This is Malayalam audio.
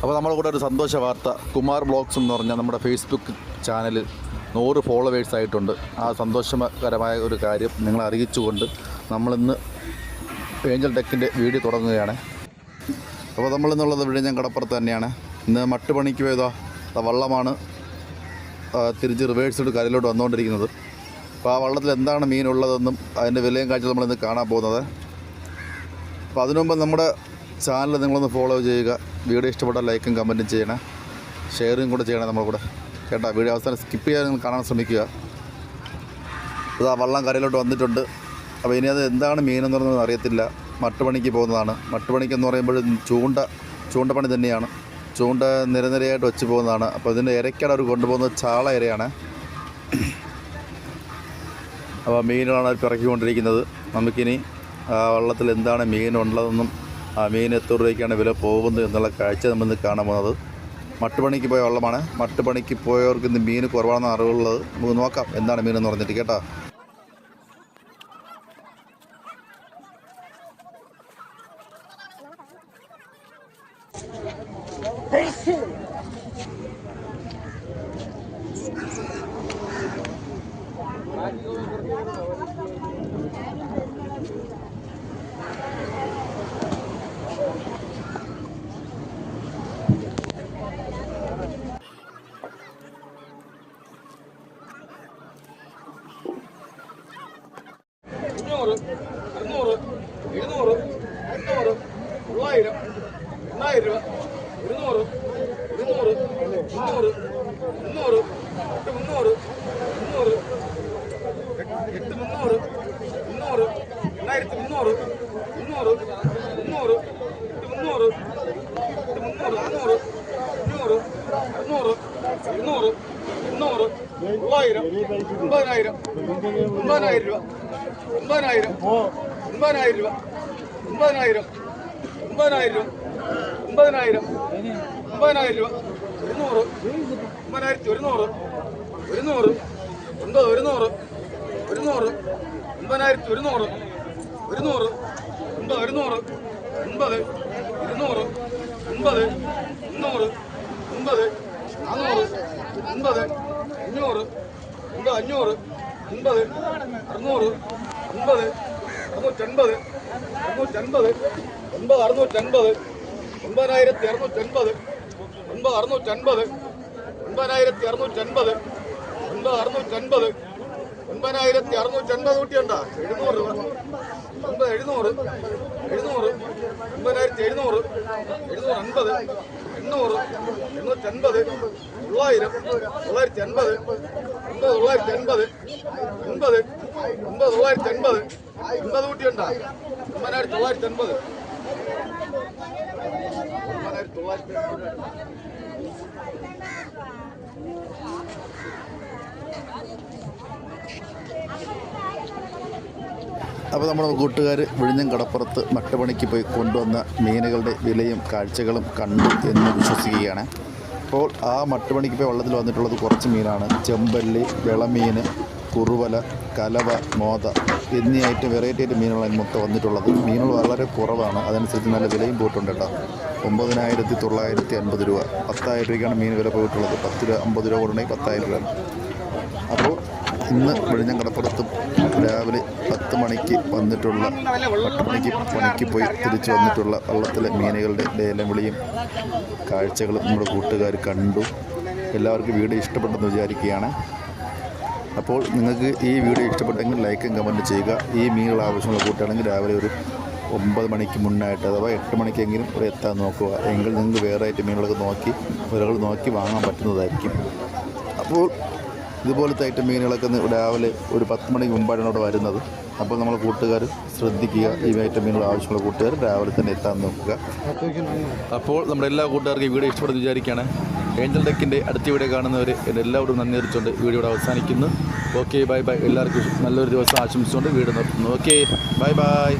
അപ്പോൾ നമ്മുടെ കൂടെ ഒരു സന്തോഷ വാർത്ത. കുമാർ ബ്ലോഗ്സ് എന്ന് പറഞ്ഞാൽ നമ്മുടെ ഫേസ്ബുക്ക് ചാനലിൽ നൂറ് ഫോളോവേഴ്സ് ആയിട്ടുണ്ട്. ആ സന്തോഷകരമായ ഒരു കാര്യം നിങ്ങളെ അറിയിച്ചുകൊണ്ട് നമ്മളിന്ന് ഏഞ്ചൽ ടെക്കിന്റെ വീഡിയോ തുടങ്ങുകയാണ്. അപ്പോൾ നമ്മളിന്നുള്ളത് വിഴിഞ്ഞം കടപ്പുറത്ത് തന്നെയാണ്. ഇന്ന് മട്ടുപണിക്ക് പോയതോ വള്ളമാണ് തിരിച്ച് തിരിച്ച് റിവേഴ്സിട്ട് കരയിലോട്ട് വന്നുകൊണ്ടിരിക്കുന്നത്. അപ്പോൾ ആ വള്ളത്തിൽ എന്താണ് മീനുള്ളതെന്നും അതിന്റെ വിലയും കാഴ്ച നമ്മളിന്ന് കാണാൻ പോകുന്നത്. അപ്പോൾ അതിനുമുമ്പ് നമ്മുടെ ചാനൽ നിങ്ങളൊന്ന് ഫോളോ ചെയ്യുക. വീഡിയോ ഇഷ്ടപ്പെട്ട ലൈക്കും കമന്റും ചെയ്യണം. ഷെയറും കൂടെ ചെയ്യണം നമ്മൾ കൂടെ. കേട്ടോ വീഡിയോ അവസാനം സ്കിപ്പ് ചെയ്യാതെ നിങ്ങൾ കാണാൻ ശ്രമിക്കുക. അത് വള്ളം കരയിലോട്ട് വന്നിട്ടുണ്ട്. അപ്പോൾ ഇനി അത് എന്താണ് മീനെന്ന് പറഞ്ഞത് അറിയത്തില്ല. മട്ടുപണിക്ക് പോകുന്നതാണ്. മട്ടുപണിക്ക് എന്ന് പറയുമ്പോൾ ചൂണ്ട ചൂണ്ടപ്പണി തന്നെയാണ്. ചൂണ്ട നിരനിരയായിട്ട് വെച്ച് പോകുന്നതാണ്. അപ്പോൾ ഇതിന്റെ ഇരയ്ക്കാണ് അവർ കൊണ്ടുപോകുന്നത് ചാള ഇരയാണ്. അപ്പോൾ മീനുകളാണ് അവർ പിറക്കിക്കൊണ്ടിരിക്കുന്നത്. നമുക്കിനി ആ വള്ളത്തിൽ എന്താണ് മീനുള്ളതെന്നും ആ മീൻ എത്ര രൂപയ്ക്കാണ് വില പോകുന്നത് എന്നുള്ള കാഴ്ച നമ്മൾ ഇന്ന് കാണാൻ പോകുന്നത്. മട്ടുപണിക്ക് പോയ വള്ളമാണ്. മട്ടുപണിക്ക് പോയവർക്ക് ഇന്ന് മീൻ കുറവാണെന്ന് അറിവുള്ളത് നമുക്ക് നോക്കാം. എന്താണ് മീൻ എന്ന് പറഞ്ഞിട്ട് കേട്ടോ. അഞ്ഞൂറ് ഇരുന്നൂറ് എഴുന്നൂറ് എണ്ണൂറ് തൊള്ളായിരം എണ്ണായിരം രൂപ ഇരുന്നൂറ് ഇരുന്നൂറ് മുന്നൂറ് മുന്നൂറ് എട്ട് മുന്നൂറ് മുന്നൂറ് എട്ട് മുന്നൂറ് മുന്നൂറ് രണ്ടായിരത്തി മുന്നൂറ് മുന്നൂറ് മുന്നൂറ് എട്ട് മുന്നൂറ് എട്ട് മുന്നൂറ് അഞ്ഞൂറ് അഞ്ഞൂറ് അറുന്നൂറ് ഇരുന്നൂറ് എണ്ണൂറ് തൊള്ളായിരം ഒമ്പതിനായിരം ഒമ്പതിനായിരം രൂപ ഒമ്പതിനായിരം ഒമ്പതിനായിരം രൂപ ഒമ്പതിനായിരം ഒമ്പതിനായിരം ഒമ്പതിനായിരം ഒമ്പതിനായിരം രൂപ ഒരുന്നൂറ് ഒമ്പതിനായിരത്തി ഒരുന്നൂറ് ഒരുന്നൂറ് ഒമ്പത് ഒരുന്നൂറ് ഒരുന്നൂറ് ഒമ്പതിനായിരത്തി ഒരുന്നൂറ് ഒരുന്നൂറ് ഒമ്പത് ഒരുന്നൂറ് ഒമ്പത് ഇരുന്നൂറ് ഒമ്പത് മുന്നൂറ് ഒമ്പത് നാന്നൂറ് ഒമ്പത് അഞ്ഞൂറ്. ഒമ്പത് അഞ്ഞൂറ്. അൻപത്. അറുന്നൂറ്. അൻപത്. അറുന്നൂറ്റൻപത്. അറുന്നൂറ്റൻപത്. ഒൻപത് അറുന്നൂറ്റൻപത്. ഒൻപതിനായിരത്തി അറുന്നൂറ്റൻപത്. ഒൻപത് അറുന്നൂറ്റൻപത്. ഒൻപതിനായിരത്തി അറുന്നൂറ്റൻപത്. ഒൻപത് അറുന്നൂറ്റൻപത്. ഒൻപതിനായിരത്തി അറുന്നൂറ്റൻപത് കൂട്ടിയുണ്ടോ? എഴുന്നൂറ്. രൂപ ഒമ്പത് എഴുന്നൂറ്. എഴുന്നൂറ്. ഒൻപതിനായിരത്തി എഴുന്നൂറ്. എഴുന്നൂറ് അൻപത്. എണ്ണൂറ് എണ്ണൂറ്റൻപത് തൊള്ളായിരം തൊള്ളായിരത്തി അൻപത് ഒമ്പത് തൊള്ളായിരത്തി അൻപത് ഒമ്പത് ഒമ്പത് തൊള്ളായിരത്തി അൻപത് ഒമ്പത് കൂട്ടിയുണ്ടോ? ഒമ്പതിനായിരത്തി തൊള്ളായിരത്തി അൻപത് ഒമ്പതിനായിരത്തി തൊള്ളായിരത്തി അൻപത് അപ്പോൾ നമ്മുടെ കൂട്ടുകാർ വിഴിഞ്ഞം കടപ്പുറത്ത് മട്ടുപണിക്ക് പോയി കൊണ്ടുവന്ന മീനുകളുടെ വിലയും കാഴ്ചകളും കണ്ടു എന്ന് വിശ്വസിക്കുകയാണ്. അപ്പോൾ ആ മട്ടുപണിക്ക് പോയി വള്ളത്തിൽ വന്നിട്ടുള്ളത് കുറച്ച് മീനാണ്. ചെമ്പല്ലി വിളമീൻ കുറുവല കലവ മോത എന്നീ ഐറ്റം വെറൈറ്റി ആയിട്ട് മീനുകളാണ് മൊത്തം വന്നിട്ടുള്ളത്. മീനുകൾ വളരെ കുറവാണ്. അതനുസരിച്ച് നല്ല വിലയും പോയിട്ടുണ്ട് കേട്ടോ. ഒമ്പതിനായിരത്തി തൊള്ളായിരത്തി അൻപത് രൂപ. പത്തായിരം രൂപയ്ക്കാണ് മീൻ വില പോയിട്ടുള്ളത്. പത്ത് രൂപ അമ്പത് രൂപ കൊണ്ടുണ്ടെങ്കിൽ പത്തായിരം രൂപ അപ്പോൾ ഇന്ന് വിഴിഞ്ഞം കടപ്പുറത്തും രാവിലെ പത്ത് മണിക്ക് വന്നിട്ടുള്ള പത്ത് മണിക്ക് പണിക്ക് പോയി തിരിച്ചു വന്നിട്ടുള്ള വള്ളത്തിലെ മീനുകളുടെ ലേലം വിളിയും കാഴ്ചകളും നമ്മുടെ കൂട്ടുകാർ കണ്ടു. എല്ലാവർക്കും വീഡിയോ ഇഷ്ടപ്പെട്ടെന്ന് വിചാരിക്കുകയാണ്. അപ്പോൾ നിങ്ങൾക്ക് ഈ വീഡിയോ ഇഷ്ടപ്പെട്ടെങ്കിൽ ലൈക്കും കമന്റ് ചെയ്യുക. ഈ മീനുകൾ ആവശ്യമുള്ള കൂട്ടാണെങ്കിൽ രാവിലെ ഒരു ഒമ്പത് മണിക്ക് മുന്നായിട്ട് അഥവാ എട്ട് മണിക്കെങ്കിലും ഇവിടെ എത്താൻ നോക്കുക. എങ്കിൽ നിങ്ങൾക്ക് വേറെ ആയിട്ട് മീനുകളൊക്കെ നോക്കി വിലകൾ നോക്കി വാങ്ങാൻ പറ്റുന്നതായിരിക്കും. അപ്പോൾ ഇതുപോലത്തെ ഐറ്റം മീനുകളൊക്കെ രാവിലെ ഒരു പത്ത് മണിക്ക് മുമ്പാണ് ഇവിടെ വരുന്നത്. അപ്പോൾ നമ്മൾ കൂട്ടുകാർ ശ്രദ്ധിക്കുക ഈ ഐറ്റം മീനുകൾ ആവശ്യമുള്ള കൂട്ടുകാർ രാവിലെ തന്നെ എത്താൻ നോക്കുക. അപ്പോൾ നമ്മുടെ എല്ലാ കൂട്ടുകാർക്കും ഈ വീഡിയോ ഇഷ്ടപ്പെടുന്ന വിചാരിക്കുകയാണ്. ഏഞ്ചൽ ഡെക്കിന്റെ അടുത്ത വീഡിയോ കാണുന്നവർ എന്റെ എല്ലാവരും നന്ദി അറിയിച്ചുകൊണ്ട് വീഡിയോ ഇവിടെ അവസാനിക്കുന്നു. ഓക്കെ ബൈ ബൈ എല്ലാവർക്കും നല്ലൊരു ദിവസം ആശംസിച്ചുകൊണ്ട് വീട് നിർത്തുന്നു. Okay bye bye